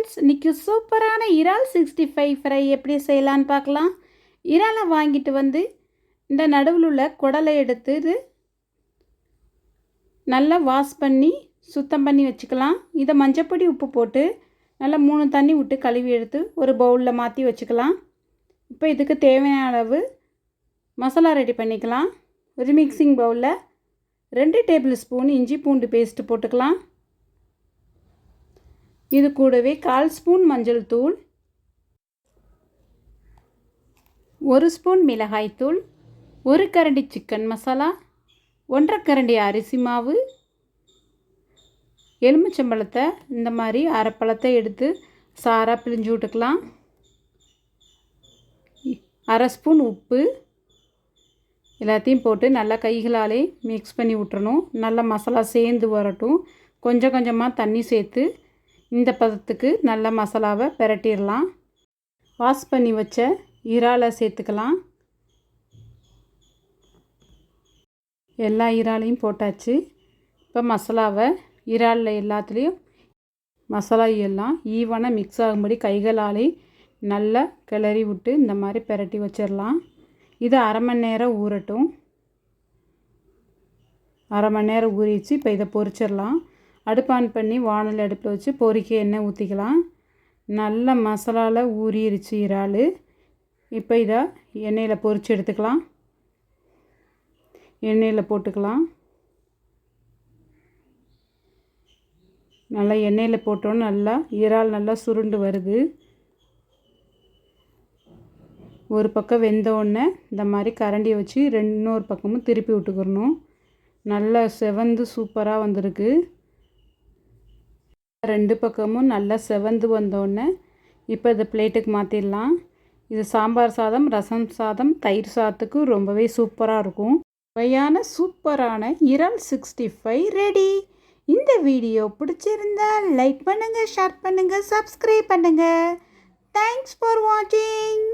Friends இன்றைக்கி சூப்பரான இறால் சிக்ஸ்டி ஃபைவ் ஃப்ரை எப்படி செய்யலான்னு பார்க்கலாம். இறாலை வாங்கிட்டு வந்து இந்த நடுவில் உள்ள குடலை எடுத்து இது நல்லா வாஷ் பண்ணி சுத்தம் பண்ணி வச்சுக்கலாம். இதை மஞ்சப்பொடி உப்பு போட்டு நல்லா மூணு தண்ணி விட்டு கழுவி எடுத்து ஒரு பவுலில் மாற்றி வச்சுக்கலாம். இப்போ இதுக்கு தேவையான அளவு மசாலா ரெடி பண்ணிக்கலாம். ஒரு மிக்சிங் பவுலில் ரெண்டு டேபிள் ஸ்பூன் இஞ்சி பூண்டு பேஸ்ட்டு போட்டுக்கலாம். இது கூடவே கால் ஸ்பூன் மஞ்சள் தூள் ஒரு ஸ்பூன் மிளகாய்த்தூள் ஒரு கரண்டி சிக்கன் மசாலா ஒன்றரை கரண்டி அரிசி மாவு எலுமிச்சம்பழத்தை இந்த மாதிரி அரைப்பழத்தை எடுத்து சாராக பிழிஞ்சு விட்டுக்கலாம். அரை ஸ்பூன் உப்பு எல்லாத்தையும் போட்டு நல்லா கைகளாலே மிக்ஸ் பண்ணி விட்டுறணும். நல்லா மசாலா சேர்ந்து வரட்டும். கொஞ்சம் கொஞ்சமாக தண்ணி சேர்த்து இந்த பதத்துக்கு நல்ல மசாலாவை பெரட்டிடலாம். வாஷ் பண்ணி வச்ச இறாலை சேர்த்துக்கலாம். எல்லா இறாலையும் போட்டாச்சு. இப்போ மசாலாவை இறாலில் எல்லாத்துலேயும் மசாலா எல்லாம் ஈவனாக மிக்ஸ் ஆகும்படி கைகளாலே நல்லா கிளறி விட்டு இந்த மாதிரி பிரட்டி வச்சிடலாம். இது அரை மணி நேரம் ஊறட்டும். அரை மணி நேரம் ஊறிச்சு இப்போ இதை பொரிச்சிடலாம். அடுப்பு ஆன் பண்ணி வானல் அடுப்பில் வச்சு பொறிக்க எண்ணெய் ஊற்றிக்கலாம் நல்ல மசாலாவில் ஊறிடுச்சு இறால். இப்போ இதை எண்ணெயில் பொரித்து எடுத்துக்கலாம். எண்ணெயில் போட்டுக்கலாம். நல்லா எண்ணெயில் போட்டோன்னு நல்லா இறால் நல்லா சுருண்டு வருது. ஒரு பக்கம் வெந்த உடனே இந்த மாதிரி கரண்டியை வச்சு ரெண்டு இன்னொரு பக்கமும் திருப்பி விட்டுக்கிறணும் நல்லா செவந்து சூப்பராக வந்திருக்கு. ரெண்டு பக்கமும் நல்லா செவந்து வந்தோடனே இப்போ இதை பிளேட்டுக்கு மாற்றிடலாம் இது சாம்பார் சாதம் ரசம் சாதம் தயிர் சாதத்துக்கு ரொம்பவே சூப்பராக இருக்கும். சுவையான சூப்பரான இறால் சிக்ஸ்டி ஃபைவ் ரெடி. இந்த வீடியோ பிடிச்சிருந்தா லைக் பண்ணுங்கள் ஷேர் பண்ணுங்கள் சப்ஸ்கிரைப் பண்ணுங்கள் தேங்க்ஸ் ஃபார் வாட்சிங்